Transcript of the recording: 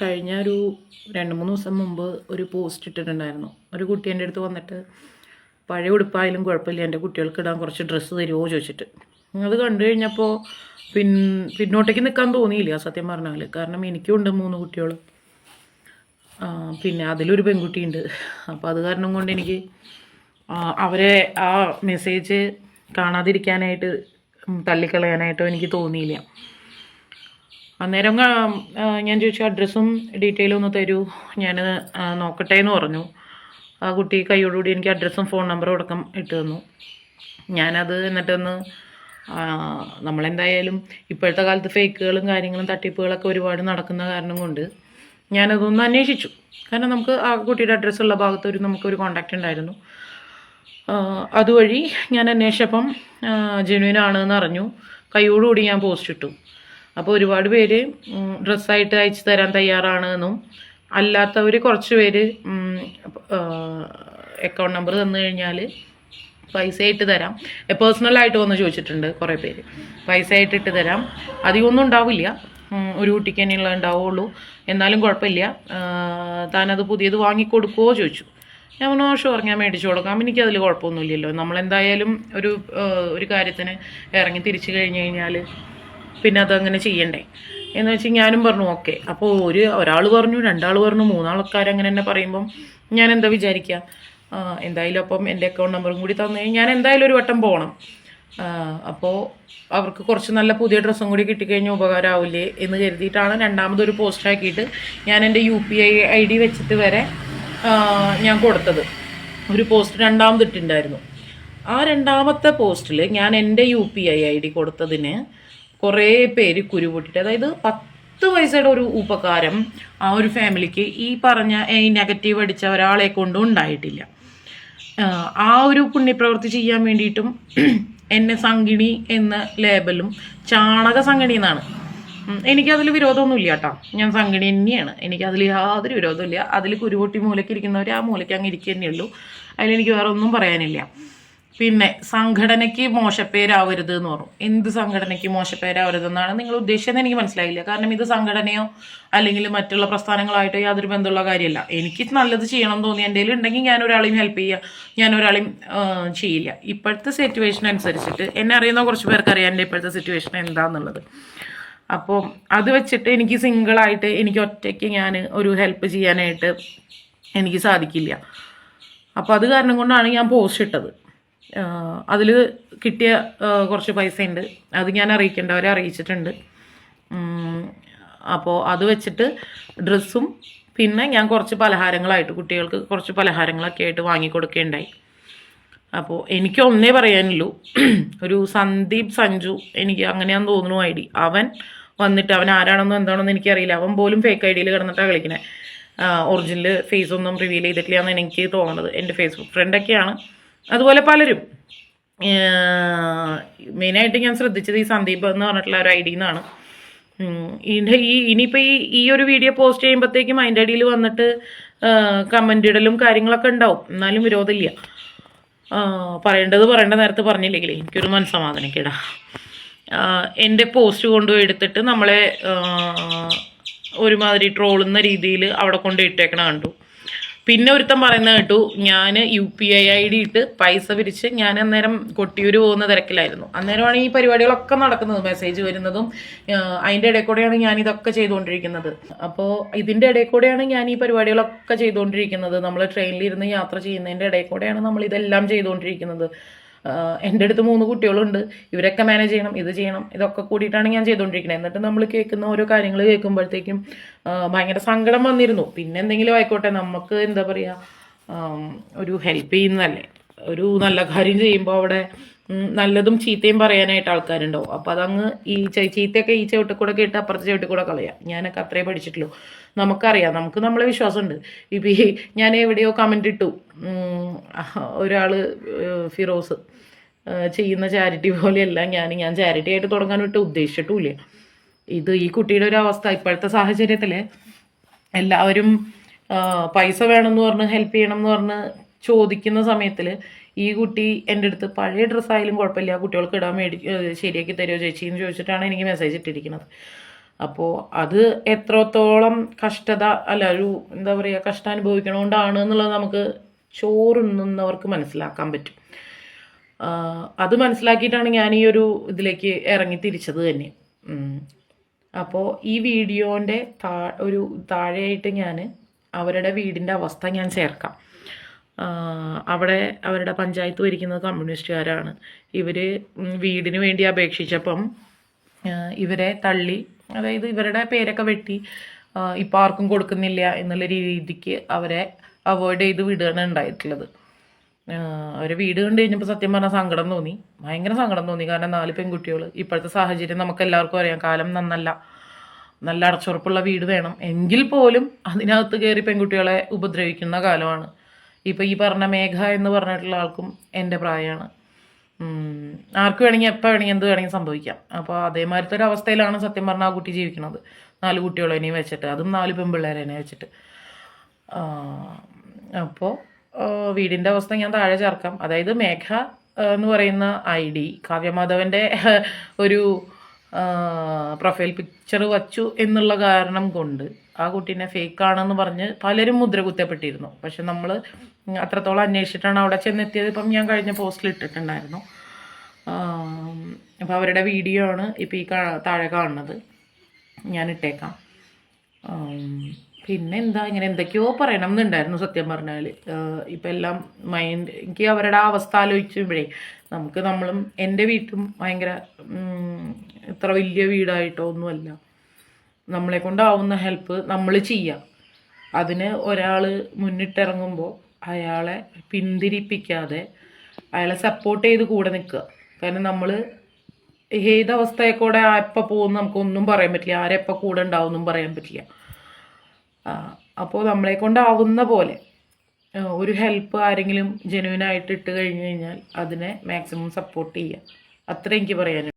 കഴിഞ്ഞ ഒരു രണ്ട് മൂന്ന് ദിവസം മുമ്പ് ഒരു പോസ്റ്റ് ഇട്ടിട്ടുണ്ടായിരുന്നു. ഒരു കുട്ടി എന്റെ അടുത്ത് വന്നിട്ട് പഴയ ഉടുപ്പായാലും കുഴപ്പമില്ല എന്റെ കുട്ടികൾക്ക് ഇടാൻ കുറച്ച് ഡ്രസ്സ് തരുമോ ചോദിച്ചിട്ട്. അത് കണ്ടു കഴിഞ്ഞപ്പോൾ പിൻ പിന്നോട്ടേക്ക് നിൽക്കാൻ തോന്നിയില്ല സത്യം പറഞ്ഞാൽ കാരണം എനിക്കും ഉണ്ട് മൂന്ന് കുട്ടികൾ പിന്നെ അതിലൊരു പെൺകുട്ടിയുണ്ട്. അപ്പോൾ അത് കാരണം കൊണ്ട് എനിക്ക് അവരെ ആ മെസ്സേജ് കാണാതിരിക്കാനായിട്ട് തള്ളിക്കളയാനായിട്ടോ എനിക്ക് തോന്നിയില്ല. അന്നേരം ഞാൻ ചോദിച്ചു അഡ്രസ്സും ഡീറ്റെയിലും ഒന്ന് തരൂ. ഞാൻ നോക്കട്ടെ എന്ന് പറഞ്ഞു. ആ കുട്ടി കൈയോടുകൂടി എനിക്ക് അഡ്രസ്സും ഫോൺ നമ്പറും അടക്കം ഇട്ട് തന്നു. ഞാനത് എന്നിട്ടൊന്ന് നമ്മളെന്തായാലും ഇപ്പോഴത്തെ കാലത്ത് ഫേക്കുകളും കാര്യങ്ങളും തട്ടിപ്പുകളൊക്കെ ഒരുപാട് നടക്കുന്ന കാരണം കൊണ്ട് ഞാനതൊന്ന് അന്വേഷിച്ചു. കാരണം നമുക്ക് ആ കുട്ടിയുടെ അഡ്രസ്സുള്ള ഭാഗത്ത് ഒരു നമുക്കൊരു കോണ്ടാക്റ്റ് ഉണ്ടായിരുന്നു. അതുവഴി ഞാൻ അന്വേഷിച്ചപ്പം ആണെന്ന് അറിഞ്ഞു. കൈയോടുകൂടി ഞാൻ പോസ്റ്റ് ഇട്ടു. അപ്പോൾ ഒരുപാട് പേര് ഡ്രസ്സായിട്ട് അയച്ചു തരാൻ തയ്യാറാണ് എന്നും. അല്ലാത്തവർ കുറച്ച് പേര് അക്കൗണ്ട് നമ്പർ തന്നു കഴിഞ്ഞാൽ പൈസ ഇട്ട് തരാം. പേഴ്സണലായിട്ട് വന്ന് ചോദിച്ചിട്ടുണ്ട് കുറേ പേര്. പൈസ ആയിട്ട് ഇട്ട് തരാം. അധികമൊന്നും ഉണ്ടാവില്ല. ഒരു കുട്ടിക്ക് തന്നെയുള്ള ഉണ്ടാവുള്ളൂ. എന്നാലും കുഴപ്പമില്ല. താനത് പുതിയത് വാങ്ങിക്കൊടുക്കുമോ ചോദിച്ചു. ഞാൻ പറഞ്ഞു ഷുവർ ഞാൻ മേടിച്ചു കൊടുക്കാം. എനിക്കതിൽ കുഴപ്പമൊന്നുമില്ലല്ലോ. നമ്മളെന്തായാലും ഒരു ഒരു കാര്യത്തിന് ഇറങ്ങി തിരിച്ചു കഴിഞ്ഞ് കഴിഞ്ഞാൽ പിന്നെ അതങ്ങനെ ചെയ്യണ്ടേ. എന്ന് വെച്ച് ഞാനും പറഞ്ഞു ഓക്കെ. അപ്പോൾ ഒരു ഒരാൾ പറഞ്ഞു രണ്ടാൾ പറഞ്ഞു മൂന്നാൾക്കാർ അങ്ങനെ തന്നെ പറയുമ്പം ഞാൻ എന്താ വിചാരിക്കുക എന്തായാലും അപ്പം എന്റെ അക്കൗണ്ട് നമ്പറും കൂടി തന്നു ഞാൻ എന്തായാലും ഒരു വട്ടം പോകണം അപ്പോൾ അവർക്ക് കുറച്ച് നല്ല പുതിയ ഡ്രസ്സും കൂടി കിട്ടിക്കഴിഞ്ഞാൽ ഉപകാരമാവില്ലേ എന്ന് കരുതിയിട്ടാണ് രണ്ടാമതൊരു പോസ്റ്റ് ആക്കിയിട്ട് ഞാൻ എന്റെ U P I I D വെച്ചിട്ട് വരെ ഞാൻ കൊടുത്തത്. ഒരു പോസ്റ്റ് രണ്ടാമത് ഇട്ടിണ്ടായിരുന്നു. ആ രണ്ടാമത്തെ പോസ്റ്റിൽ ഞാൻ എന്റെ U P I I D കൊടുത്തതിന് കുറേ പേര് കുരുപൊട്ടിട്ട് അതായത് പത്ത് പൈസയുടെ ഒരു ഉപകാരം ആ ഒരു ഫാമിലിക്ക് ഈ പറഞ്ഞ ഈ നെഗറ്റീവ് അടിച്ച ഒരാളെ കൊണ്ടും ഉണ്ടായിട്ടില്ല. ആ ഒരു പുണ്യപ്രവൃത്തി ചെയ്യാൻ വേണ്ടിയിട്ടും എന്നെ സംഗിണി എന്ന ലേബലും ചാണക സംഗിണി എന്നാണ്. എനിക്കതിൽ വിരോധമൊന്നുമില്ല കേട്ടോ. ഞാൻ സംഗിണി തന്നെയാണ്. എനിക്കതിൽ യാതൊരു വിരോധമില്ല. അതിൽ കുരുപൊട്ടി മൂലയ്ക്ക് ഇരിക്കുന്നവർ ആ മൂലയ്ക്ക് അങ്ങ് ഇരിക്കുക തന്നെയുള്ളൂ അതിലെനിക്ക് വേറെ ഒന്നും പറയാനില്ല. പിന്നെ സംഘടനയ്ക്ക് മോശപ്പേരാവരുത് എന്ന് പറഞ്ഞു. എന്ത് സംഘടനയ്ക്ക് മോശപ്പേരാവരുത് എന്നാണ് നിങ്ങൾ ഉദ്ദേശിച്ചത് എനിക്ക് മനസ്സിലായില്ല. കാരണം ഇത് സംഘടനയോ അല്ലെങ്കിൽ മറ്റുള്ള പ്രസ്ഥാനങ്ങളായിട്ടോ യാതൊരു ബന്ധമുള്ള കാര്യമല്ല. എനിക്ക് നല്ലത് ചെയ്യണം തോന്നി. എന്റെ ഉണ്ടെങ്കിൽ ഞാൻ ഒരാളെയും ഹെൽപ്പ് ചെയ്യുക ഞാൻ ഒരാളെയും ചെയ്യില്ല. ഇപ്പോഴത്തെ സിറ്റുവേഷൻ അനുസരിച്ചിട്ട് എന്നെ അറിയുന്ന കുറച്ച് പേർക്ക് അറിയാം എന്റെ ഇപ്പോഴത്തെ സിറ്റുവേഷൻ എന്താണെന്നുള്ളത് അപ്പോൾ അത് വെച്ചിട്ട് എനിക്ക് സിംഗിളായിട്ട് എനിക്ക് ഒറ്റയ്ക്ക് ഞാൻ ഒരു ഹെൽപ്പ് ചെയ്യാനായിട്ട് എനിക്ക് സാധിക്കില്ല. അപ്പോൾ അത് കാരണം കൊണ്ടാണ് ഞാൻ പോസ്റ്റ് ഇട്ടത്. അതിൽ കിട്ടിയ കുറച്ച് പൈസ ഉണ്ട് അത് ഞാൻ അറിയിക്കേണ്ടവരെ അറിയിച്ചിട്ടുണ്ട്. അപ്പോൾ അത് വെച്ചിട്ട് ഡ്രസ്സും പിന്നെ ഞാൻ കുറച്ച് പലഹാരങ്ങളായിട്ട് കുട്ടികൾക്ക് കുറച്ച് പലഹാരങ്ങളൊക്കെ ആയിട്ട് വാങ്ങിക്കൊടുക്കുകയുണ്ടായി അപ്പോൾ എനിക്ക് ഒന്നേ പറയാനുള്ളൂ. ഒരു സന്ദീപ് സഞ്ജു എനിക്ക് അങ്ങനെയാന്ന് തോന്നുന്നു ഐ ഡി. അവൻ വന്നിട്ട് അവൻ ആരാണെന്നോ എന്താണെന്ന് എനിക്കറിയില്ല. അവൻ പോലും ഫേക്ക് ഐ ഡിയിൽ കിടന്നിട്ടാണ് കളിക്കുന്നത് ഒറിജിനൽ ഫേസ് ഒന്നും റിവീൽ ചെയ്തിട്ടില്ല എന്ന് എനിക്ക് തോന്നുന്നത് എന്റെ ഫേസ്ബുക്ക് ഫ്രണ്ടൊക്കെയാണ് അതുപോലെ പലരും. മെയിനായിട്ട് ഞാൻ ശ്രദ്ധിച്ചത് ഈ സന്ദീപ് എന്ന് പറഞ്ഞിട്ടുള്ള ഒരു ഐ ഡിയിൽ നിന്നാണ് ഇതിന്റെ ഈ ഇനിയിപ്പോൾ ഈ ഈ ഒരു വീഡിയോ പോസ്റ്റ് ചെയ്യുമ്പോഴത്തേക്കും അതിന്റെ അടിയിൽ വന്നിട്ട് കമന്റ് ഇടലും കാര്യങ്ങളൊക്കെ ഉണ്ടാവും. എന്നാലും വിരോധമില്ല. പറയേണ്ടത് പറയേണ്ട നേരത്തെ പറഞ്ഞില്ലെങ്കിൽ എനിക്കൊരു മനസ്സമാധാനക്കേടാ കേടാ. എന്റെ പോസ്റ്റ് കൊണ്ടുപോയി എടുത്തിട്ട് നമ്മളെ ഒരുമാതിരി ട്രോളുന്ന രീതിയിൽ അവിടെ കൊണ്ടുപോയി ഇട്ടേക്കണ കണ്ടു. പിന്നെ ഒരുത്തൻ പറയുന്നത് കേട്ടു ഞാൻ U P I I D ഇട്ട് പൈസ പിരിച്ച് ഞാൻ അന്നേരം കൊട്ടിയൂർ പോകുന്ന തിരക്കിലായിരുന്നു. അന്നേരമാണ് ഈ പരിപാടികളൊക്കെ നടക്കുന്നത് മെസ്സേജ് വരുന്നതും അതിന്റെ ഇടയിൽ കൂടെയാണ് ഞാൻ ഇതൊക്കെ ചെയ്തുകൊണ്ടിരിക്കുന്നത്. അപ്പോൾ ഇതിന്റെ ഇടയിൽ കൂടെയാണ് ഞാൻ ഈ പരിപാടികളൊക്കെ ചെയ്തുകൊണ്ടിരിക്കുന്നത്. നമ്മൾ ട്രെയിനിലിരുന്ന് യാത്ര ചെയ്യുന്നതിന്റെ ഇടയിൽ കൂടെയാണ് നമ്മൾ ഇതെല്ലാം ചെയ്തുകൊണ്ടിരിക്കുന്നത്. എന്റെ അടുത്ത് മൂന്ന് കുട്ടികളുണ്ട്. ഇവരൊക്കെ മാനേജ് ചെയ്യണം ഇത് ചെയ്യണം ഇതൊക്കെ കൂടിയിട്ടാണ് ഞാൻ ചെയ്തുകൊണ്ടിരിക്കുന്നത്. എന്നിട്ട് നമ്മൾ കേൾക്കുന്ന ഓരോ കാര്യങ്ങൾ കേൾക്കുമ്പോഴത്തേക്കും ഭയങ്കര സങ്കടം വന്നിരുന്നു. പിന്നെ എന്തെങ്കിലും ആയിക്കോട്ടെ നമുക്ക് എന്താ പറയുക ഒരു ഹെൽപ്പ് ചെയ്യുന്നതല്ലേ? ഒരു നല്ല കാര്യം ചെയ്യുമ്പോൾ അവിടെ നല്ലതും ചീത്തയും പറയാനായിട്ട് ആൾക്കാരുണ്ടാവും. അപ്പോൾ അതങ്ങ് ഈ ചീത്തയൊക്കെ ഈ ചവിട്ടിൽ കൂടെ കേട്ട് അപ്പുറത്തെ ചവിട്ടിൽ കൂടെ കളയാം. ഞാനൊക്കെ അത്രേ പഠിച്ചിട്ടുള്ളൂ. നമുക്കറിയാം നമുക്ക് നമ്മളെ വിശ്വാസമുണ്ട്. ഇപ്പം ഈ ഞാൻ എവിടെയോ കമന്റ് ഇട്ടു. ഒരാൾ ഫിറോസ് ചെയ്യുന്ന ചാരിറ്റി പോലെയല്ല ഞാൻ ഞാൻ ചാരിറ്റി ആയിട്ട് തുടങ്ങാൻ വിട്ട് ഉദ്ദേശിച്ചിട്ടുമില്ല. ഇത് ഈ കുട്ടിയുടെ ഒരു അവസ്ഥ. ഇപ്പോഴത്തെ സാഹചര്യത്തിൽ എല്ലാവരും പൈസ വേണമെന്ന് പറഞ്ഞ് ഹെൽപ്പ് ചെയ്യണം എന്ന് പറഞ്ഞ് ചോദിക്കുന്ന സമയത്തിൽ ഈ കുട്ടി എന്റെ അടുത്ത് പഴയ ഡ്രസ്സായാലും കുഴപ്പമില്ല കുട്ടികൾക്ക് ഇടാൻ മേടി ശരിയാക്കി തരുമോ ചേച്ചി എന്ന് ചോദിച്ചിട്ടാണ് എനിക്ക് മെസ്സേജ് ഇട്ടിരിക്കുന്നത്. അപ്പോൾ അത് എത്രത്തോളം കഷ്ടത അല്ല ഒരു എന്താ പറയുക കഷ്ടം അനുഭവിക്കണോണ്ടാണ് എന്നുള്ളത് നമുക്ക് ചോറുണ്ണുന്നവർക്ക് മനസ്സിലാക്കാൻ പറ്റും. അത് മനസ്സിലാക്കിയിട്ടാണ് ഞാൻ ഈ ഒരു ഇതിലേക്ക് ഇറങ്ങി തിരിച്ചത് തന്നെ. അപ്പോൾ ഈ വീഡിയോന്റെ താ ഒരു താഴെയായിട്ട് ഞാൻ അവരുടെ വീടിന്റെ അവസ്ഥ ഞാൻ ചേർക്കാം. അവിടെ അവരുടെ പഞ്ചായത്ത് ഭരിക്കുന്നത് കമ്മ്യൂണിസ്റ്റുകാരാണ്. ഇവർ വീടിന് വേണ്ടി അപേക്ഷിച്ചപ്പം ഇവരെ തള്ളി അതായത് ഇവരുടെ പേരൊക്കെ വെട്ടി ഇപ്പോൾ ആർക്കും കൊടുക്കുന്നില്ല എന്നുള്ള രീതിക്ക് അവരെ അവോയ്ഡ് ചെയ്ത് വിടുകയാണ് ഉണ്ടായിട്ടുള്ളത്. അവരെ വീട് കണ്ടു കഴിഞ്ഞപ്പോൾ സത്യം പറഞ്ഞാൽ സങ്കടം തോന്നി. ഭയങ്കര സങ്കടം തോന്നി. കാരണം നാല് പെൺകുട്ടികൾ ഇപ്പോഴത്തെ സാഹചര്യം നമുക്ക് എല്ലാവർക്കും അറിയാം. കാലം നന്നല്ല. നല്ല അടച്ചുറപ്പുള്ള വീട് വേണം. എങ്കിൽ പോലും അതിനകത്ത് കയറി പെൺകുട്ടികളെ ഉപദ്രവിക്കുന്ന കാലമാണ്. ഇപ്പോൾ ഈ പറഞ്ഞ മേഘ എന്ന് പറഞ്ഞിട്ടുള്ള ആൾക്കും എന്റെ പ്രായമാണ് ആർക്ക് വേണമെങ്കിൽ എപ്പോൾ വേണമെങ്കിൽ എന്ത് വേണമെങ്കിൽ സംഭവിക്കാം. അപ്പോൾ അതേമാതിരത്തെ ഒരു അവസ്ഥയിലാണ് സത്യം പറഞ്ഞാൽ ആ കുട്ടി ജീവിക്കുന്നത് നാല് കുട്ടികളെനെയും വെച്ചിട്ട്. അതും നാല് പെൺപിള്ളേരെനെ വെച്ചിട്ട്. അപ്പോൾ വീടിന്റെ അവസ്ഥ ഞാൻ താഴെ ചേർക്കാം. അതായത് മേഘ എന്ന് പറയുന്ന ഐ ഡി കാവ്യമാധവന്റെ ഒരു പ്രൊഫൈൽ പിക്ചർ വച്ചു എന്നുള്ള കാരണം കൊണ്ട് ആ കുട്ടീനെ ഫേക്ക് ആണെന്ന് പറഞ്ഞ് പലരും മുദ്ര കുത്തപ്പെട്ടിരുന്നു പക്ഷെ നമ്മൾ അത്രത്തോളം അന്വേഷിച്ചിട്ടാണ് അവിടെ ചെന്നെത്തിയത്. ഇപ്പം ഞാൻ കഴിഞ്ഞ പോസ്റ്റിൽ ഇട്ടിട്ടുണ്ടായിരുന്നു. അപ്പോൾ അവരുടെ വീഡിയോ ആണ് ഇപ്പോൾ ഈ താഴെ കാണുന്നത്. ഞാൻ ഇട്ടേക്കാം. പിന്നെ എന്താ ഇങ്ങനെ എന്തൊക്കെയോ പറയണം എന്നുണ്ടായിരുന്നു സത്യം പറഞ്ഞാൽ ഇപ്പം എല്ലാം മൈൻഡ് എനിക്ക് അവരുടെ അവസ്ഥ ആലോചിച്ചുമ്പോഴേ നമുക്ക് നമ്മളും എന്റെ വീട്ടും ഭയങ്കര ഇത്ര വലിയ വീടായിട്ടോ ഒന്നുമല്ല. നമ്മളെ കൊണ്ടാവുന്ന ഹെൽപ്പ് നമ്മൾ ചെയ്യാം. അതിന് ഒരാൾ മുന്നിട്ടിറങ്ങുമ്പോൾ അയാളെ പിന്തിരിപ്പിക്കാതെ അയാളെ സപ്പോർട്ട് ചെയ്ത് കൂടെ നിൽക്കുക. കാരണം നമ്മൾ ഏത് അവസ്ഥയെ കൂടെ എപ്പോൾ പോകുമെന്ന് നമുക്കൊന്നും പറയാൻ പറ്റില്ല. ആരെപ്പോൾ കൂടെ ഉണ്ടാവുമെന്നും പറയാൻ പറ്റില്ല. അപ്പോൾ നമ്മളെ കൊണ്ടാവുന്ന പോലെ ഒരു ഹെൽപ്പ് ആരെങ്കിലും ജെനുവിനായിട്ട് ഇട്ട് കഴിഞ്ഞ് കഴിഞ്ഞാൽ അതിനെ മാക്സിമം സപ്പോർട്ട് ചെയ്യുക അത്ര എനിക്ക് പറയാനുള്ളൂ.